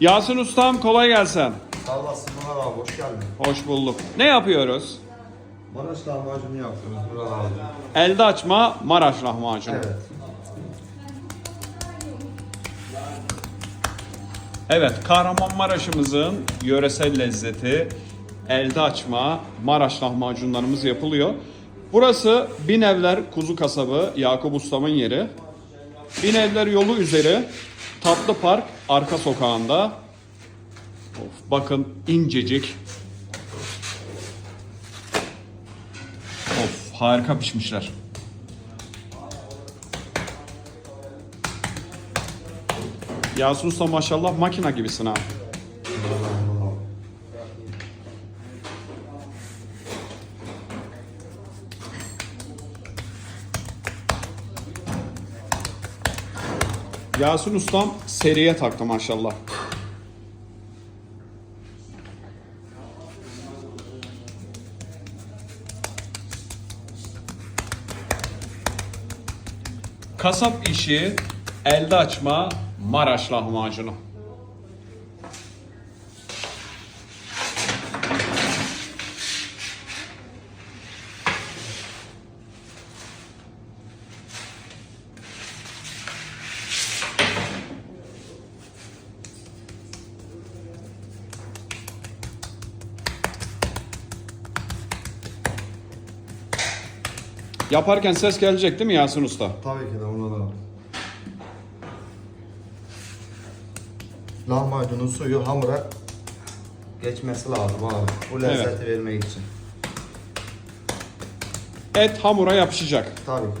Yasin Ustam kolay gelsin. Sağ olasın Murat abi hoş geldin. Hoş bulduk. Ne yapıyoruz? Maraş lahmacunu yapıyoruz Murat abi. Elde açma Maraş lahmacunu. Evet. Evet, Kahramanmaraş'ımızın yöresel lezzeti elde açma Maraş lahmacunlarımız yapılıyor. Burası Binevler Kuzu Kasabı Yakup Ustam'ın yeri. Binevler yolu üzeri Tatlı Park arka sokağında. Of, bakın incecik. Of harika pişmişler. Yasin Usta maşallah makina gibisin ha. Yasin Ustam seriye taktı maşallah. Kasap işi elde açma Maraş lahmacunu. Yaparken ses gelecek değil mi Yasin Usta? Tabii ki de Murat abi. Lahmacunun suyu hamura geçmesi lazım abi. Bu lezzeti vermek için. Et hamura yapışacak. Tabii ki.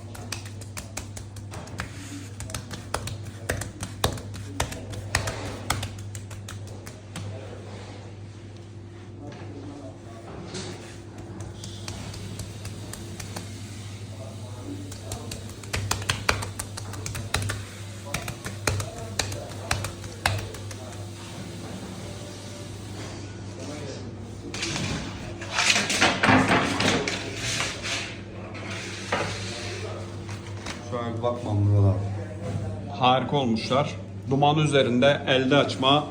Şu an bir bakmam Murat abi. Harika olmuşlar. Duman üzerinde elde açma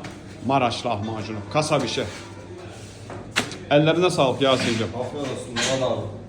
Maraş lahmacunu. Kasap işi. Ellerine sağlık Yasin'cim. Afiyet olsun Murat abi.